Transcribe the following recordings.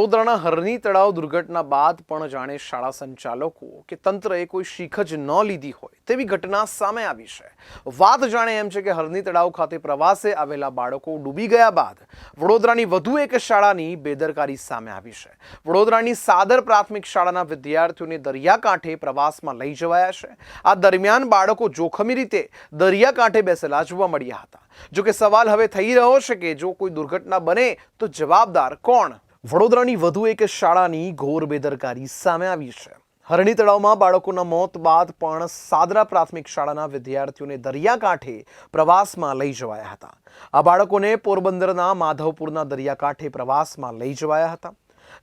વડોદરાના હરની તળાવ દુર્ઘટના બાદ પણ જાણે શાળા સંચાલકો કે તંત્રએ કોઈ શીખ જ ન લીધી હોય તેવી ઘટના સામે આવી છે. વાત જાણે એમ છે કે હરણી તળાવ ખાતે પ્રવાસે આવેલા બાળકો ડૂબી ગયા બાદ વડોદરાની વધુ એક શાળાની બેદરકારી સામે આવી છે. વડોદરાની સાદર પ્રાથમિક શાળાના વિદ્યાર્થીઓને દરિયાકાંઠે પ્રવાસમાં લઈ જવાયા છે. આ દરમિયાન બાળકો જોખમી રીતે દરિયાકાંઠે બેસેલા જોવા મળ્યા હતા. જો કે સવાલ હવે થઈ રહ્યો છે કે જો કોઈ દુર્ઘટના બને તો જવાબદાર કોણ? વડોદરાની વધુ એક શાળાની ઘોર બેદરકારી સામે આવી છે. હરણી તળાવમાં બાળકોના મોત બાદ પણ સાદરા પ્રાથમિક શાળાના વિદ્યાર્થીઓને દરિયાકાંઠે પ્રવાસમાં લઈ જવાયા હતા. આ બાળકોને પોરબંદરના માધવપુરના દરિયાકાંઠે પ્રવાસમાં લઈ જવાયા હતા.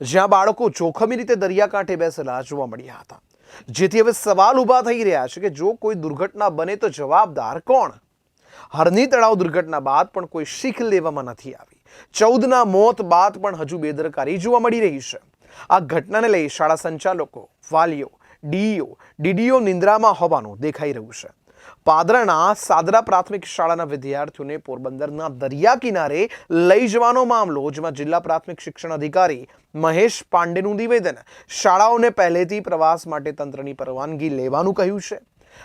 જ્યાં બાળકો જોખમી રીતે દરિયાકાંઠે બેસેલા જોવા મળ્યા હતા. જેથી હવે સવાલ ઊભા થઈ રહ્યા છે કે જો કોઈ દુર્ઘટના બને તો જવાબદાર કોણ? હરની તળાવ દુર્ઘટના બાદ પણ કોઈ શીખ લેવામાં નથી આવી. ચૌદના મોત બાદ પણ હજુ બેદરકારી જોવા મળી રહી છે. આ ઘટનાને લઈ શાળા સંચાલકો, વાલીઓ, ડીઈઓ, ડીડીઓ નિંદ્રામાં હોવાનું દેખાઈ રહ્યું છે. પાદરાના સાદરા પ્રાથમિક શાળાના વિદ્યાર્થીઓને પોરબંદરના દરિયા કિનારે લઈ જવાનો મામલો, જેમાં જિલ્લા પ્રાથમિક શિક્ષણ અધિકારી મહેશ પાંડેનું નિવેદન, શાળાઓને પહેલેથી પ્રવાસ માટે તંત્રની પરવાનગી લેવાનું કહ્યું છે.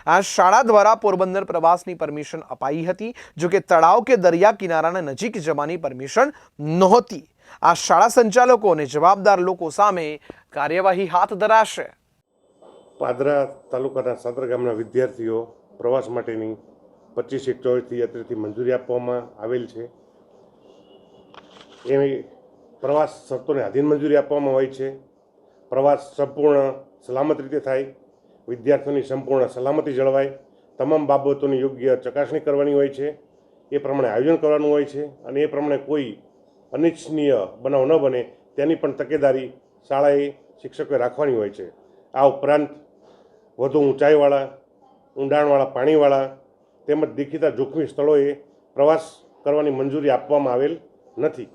આ શાળા દ્વારા પોરબંદર પ્રવાસની પરમિશન અપાઈ હતી, જો કે તળાવ કે દરિયા કિનારાના નજીક જવાની પરમિશન નહોતી. આ શાળા સંચાલકો અને જવાબદાર લોકો સામે કાર્યવાહી હાથ ધરાશે. પાદરા તાલુકાના સાદર ગામના વિદ્યાર્થીઓ પ્રવાસ માટેની પચીસ એક ચોવીસથી યાત્રીથી મંજૂરી આપવામાં આવેલ છે. એ પ્રવાસ શરતોને આધીન મંજૂરી આપવામાં હોય છે. પ્રવાસ સંપૂર્ણ સલામત રીતે થાય. વિદ્યાર્થીઓની સંપૂર્ણ સલામતી જળવાય. તમામ બાબતોની યોગ્ય ચકાસણી કરવાની હોય છે. એ પ્રમાણે આયોજન કરવાનું હોય છે અને એ પ્રમાણે કોઈ અનિચ્છનીય બનાવ ન બને. તેની પણ તકેદારી શાળાએ શિક્ષકોએ રાખવાની હોય છે. આ ઉપરાંત વધુ ઊંચાઈવાળા, ઊંડાણવાળા પાણીવાળા તેમજ દેખીતા જોખમી સ્થળોએ પ્રવાસ કરવાની મંજૂરી આપવામાં આવેલ નથી.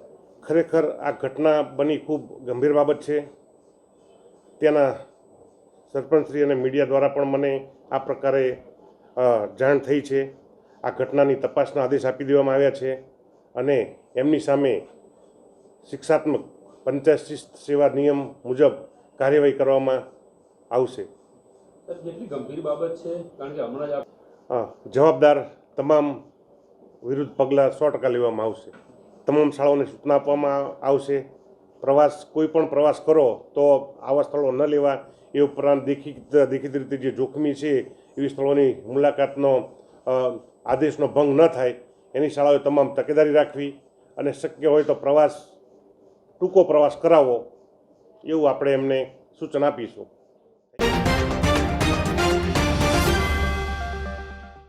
ખરેખર આ ઘટના બની ખૂબ ગંભીર બાબત છે. ત્યાંના સરપંચશ્રી અને મીડિયા દ્વારા પણ મને આ પ્રકારે જાણ થઈ છે. આ ઘટનાની તપાસના આદેશ આપી દેવામાં આવ્યા છે અને એમની સામે શિક્ષાત્મક પંચાયત સેવા નિયમ મુજબ કાર્યવાહી કરવામાં આવશે. ગંભીર બાબત છે? કારણ કે હમણાં જ જવાબદાર તમામ વિરુદ્ધ પગલાં સો ટકા લેવામાં આવશે. તમામ શાળાઓને સૂચના આપવામાં આવશે. પ્રવાસ કોઈ પણ પ્રવાસ કરો તો આવા સ્થળો ન લેવા. એ ઉપરાંત દેખીત દેખીતી રીતે જે જોખમી છે એવી સ્થળોની મુલાકાતનો આદેશનો ભંગ ન થાય, એની શાળાઓએ તમામ તકેદારી રાખવી અને શક્ય હોય તો પ્રવાસ ટૂંકો પ્રવાસ કરાવવો, એવું આપણે એમને સૂચન આપીશું.